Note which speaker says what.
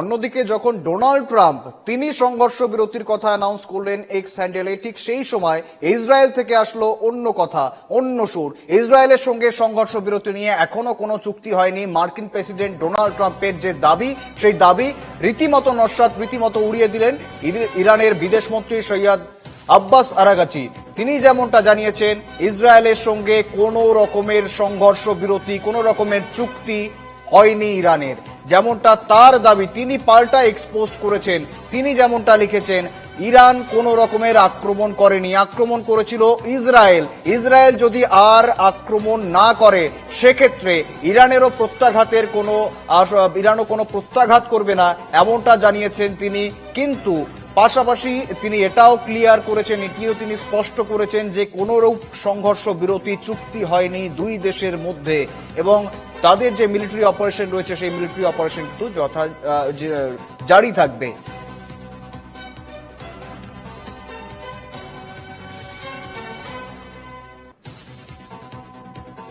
Speaker 1: অন্যদিকে যখন Donald Trump তিনি সংঘর্ষ বিরতির কথা অ্যানাউন্স করলেন এক্স হ্যান্ডেলে ঠিক সেই সময় ইসরায়েল থেকে আসলো অন্য কথা, অন্য সুর। ইসরায়েলের সঙ্গে সংঘর্ষ বিরতি নিয়ে এখনও কোনো চুক্তি হয়নি মার্কিন প্রেসিডেন্ট ডোনাল্ড ট্রাম্পের যে দাবি, সেই দাবি রীতিমতো নস্বাত, রীতিমতো উড়িয়ে দিলেন ইরানের বিদেশমন্ত্রী সৈয়দ আব্বাস আরাগাচি তিনি যেমনটা জানিয়েছেন, ইসরায়েলের সঙ্গে কোনো রকমের সংঘর্ষ বিরতি, কোনো রকমের চুক্তি হয়নি ইরানের। যেমনটা তার দাবি তিনি পাল্টা এক্সপোজ করেছেন, তিনি যেমনটা লিখেছেন, ইরান কোন রকমের আক্রমণ করেনি, আক্রমণ করেছিল ইসরায়েল। ইসরায়েল যদি আর আক্রমণ না করে, সেক্ষেত্রে ইরানেরও প্রত্যাঘাতের কোনো ইরানও কোনো প্রত্যাঘাত করবে না, এমনটা জানিয়েছেন তিনি। কিন্তু পাশাপাশি তিনি এটাও ক্লিয়ার করেছেন, এটিও তিনি স্পষ্ট করেছেন যে কোনো রূপ সংঘর্ষ বিরতি চুক্তি হয়নি দুই দেশের মধ্যে। এবং তাদের যে মিলিটারি অপারেশন রয়েছে সেই মিলিটারি অপারেশন কিন্তু যথা জারি থাকবে।